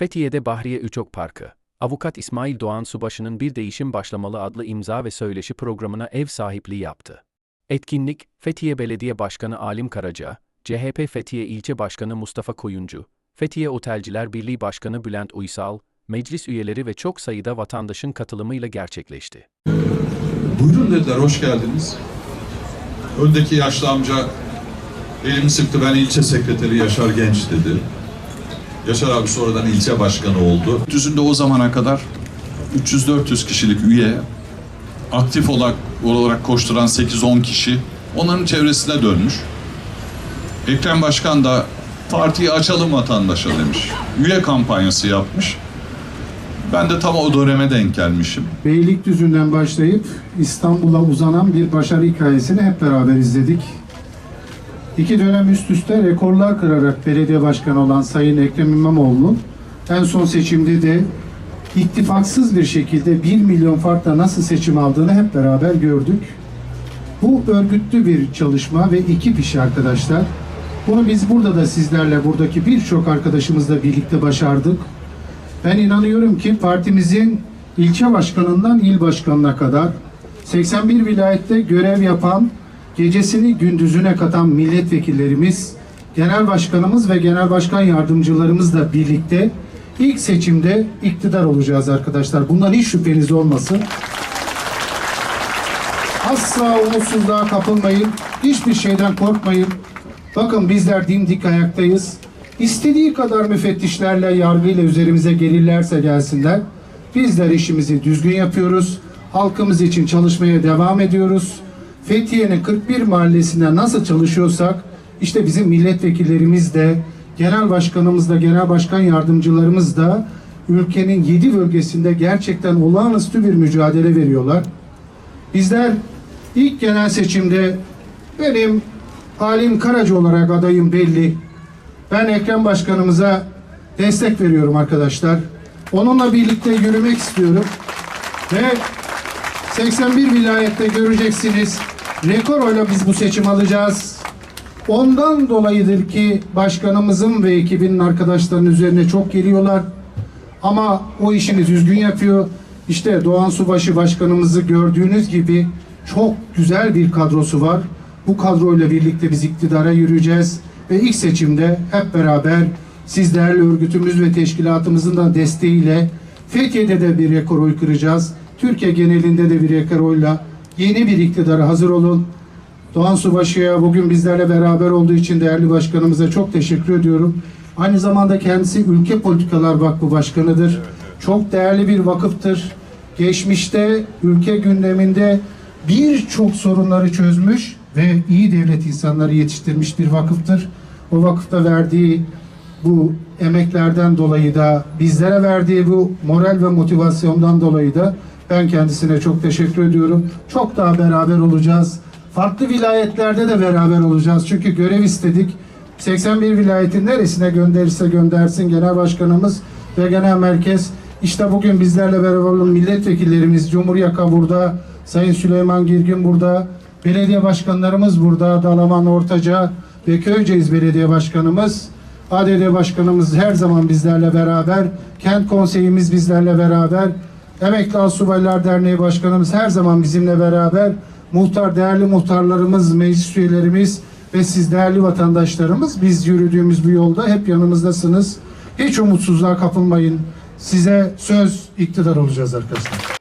Fethiye'de Bahriye Üçok Parkı. Avukat İsmail Doğan Subaşı'nın Bir Değişim Başlamalı adlı imza ve söyleşi programına ev sahipliği yaptı. Etkinlik, Fethiye Belediye Başkanı Alim Karaca, CHP Fethiye İlçe Başkanı Mustafa Koyuncu, Fethiye Otelciler Birliği Başkanı Bülent Uysal, meclis üyeleri ve çok sayıda vatandaşın katılımıyla gerçekleşti. Buyurun dediler, hoş geldiniz. Öndeki yaşlı amca elimi sıktı, ben ilçe sekreteri Yaşar Genç dedi. Yaşar abi sonradan ilçe başkanı oldu. Düzünde o zamana kadar 300-400 kişilik üye, aktif olarak, olarak koşturan 8-10 kişi onların çevresine dönmüş. Ekrem Başkan da partiyi açalım vatandaşa demiş. Üye kampanyası yapmış. Ben de tam o döneme denk gelmişim. Beylikdüzü'nden başlayıp İstanbul'a uzanan bir başarı hikayesini hep beraber izledik. İki dönem üst üste rekorlar kırarak belediye başkanı olan Sayın Ekrem İmamoğlu en son seçimde de ittifaksız bir şekilde 1 milyon farkla nasıl seçim aldığını hep beraber gördük. Bu örgütlü bir çalışma ve ekip işi arkadaşlar. Bunu biz burada da sizlerle buradaki birçok arkadaşımızla birlikte başardık. Ben inanıyorum ki partimizin ilçe başkanından il başkanına kadar 81 vilayette görev yapan, gecesini gündüzüne katan milletvekillerimiz, genel başkanımız ve genel başkan yardımcılarımızla birlikte ilk seçimde iktidar olacağız arkadaşlar. Bundan hiç şüpheniz olmasın. Asla umutsuzluğa kapılmayın. Hiçbir şeyden korkmayın. Bakın bizler dimdik ayaktayız. İstediği kadar müfettişlerle, yargıyla üzerimize gelirlerse gelsinler. Bizler işimizi düzgün yapıyoruz. Halkımız için çalışmaya devam ediyoruz. Fethiye'nin 41 mahallesinde nasıl çalışıyorsak işte bizim milletvekillerimiz de, genel başkanımız da, genel başkan yardımcılarımız da ülkenin 7 bölgesinde gerçekten olağanüstü bir mücadele veriyorlar. Bizler ilk genel seçimde benim Halim Karaca olarak adayım belli. Ben Ekrem Başkanımıza destek veriyorum arkadaşlar. Onunla birlikte yürümek istiyorum. Ve 81 vilayette göreceksiniz. Rekor oyla biz bu seçim alacağız. Ondan dolayıdır ki başkanımızın ve ekibinin arkadaşlarının üzerine çok geliyorlar. Ama o işini düzgün yapıyor. İşte Doğan Subaşı Başkanımızı gördüğünüz gibi çok güzel bir kadrosu var. Bu kadroyla birlikte biz iktidara yürüyeceğiz ve ilk seçimde hep beraber siz değerli örgütümüz ve teşkilatımızın da desteğiyle Fethiye'de de bir rekor oy kıracağız. Türkiye genelinde de bir rekor oyla yeni bir iktidara hazır olun. Doğan Subaşı'ya bugün bizlerle beraber olduğu için değerli başkanımıza çok teşekkür ediyorum. Aynı zamanda kendisi Ülke Politikalar Vakfı Başkanı'dır. Çok değerli bir vakıftır. Geçmişte ülke gündeminde birçok sorunları çözmüş ve iyi devlet insanları yetiştirmiş bir vakıftır. O vakıfta verdiği bu emeklerden dolayı da bizlere verdiği bu moral ve motivasyondan dolayı da ben kendisine çok teşekkür ediyorum. Çok daha beraber olacağız. Farklı vilayetlerde de beraber olacağız. Çünkü görev istedik. 81 vilayetin neresine gönderirse göndersin genel başkanımız ve genel merkez. İşte bugün bizlerle beraber olan milletvekillerimiz Cumhur Yaka burada, Sayın Süleyman Girgin burada, belediye başkanlarımız burada, Dalaman Ortaca ve Köyceğiz Belediye Başkanımız. ADD Başkanımız her zaman bizlerle beraber, Kent Konseyimiz bizlerle beraber, Emekli Asubaylar Derneği Başkanımız her zaman bizimle beraber, muhtar, değerli muhtarlarımız, meclis üyelerimiz ve siz değerli vatandaşlarımız biz yürüdüğümüz bu yolda hep yanımızdasınız. Hiç umutsuzluğa kapılmayın. Size söz iktidar olacağız arkadaşlar.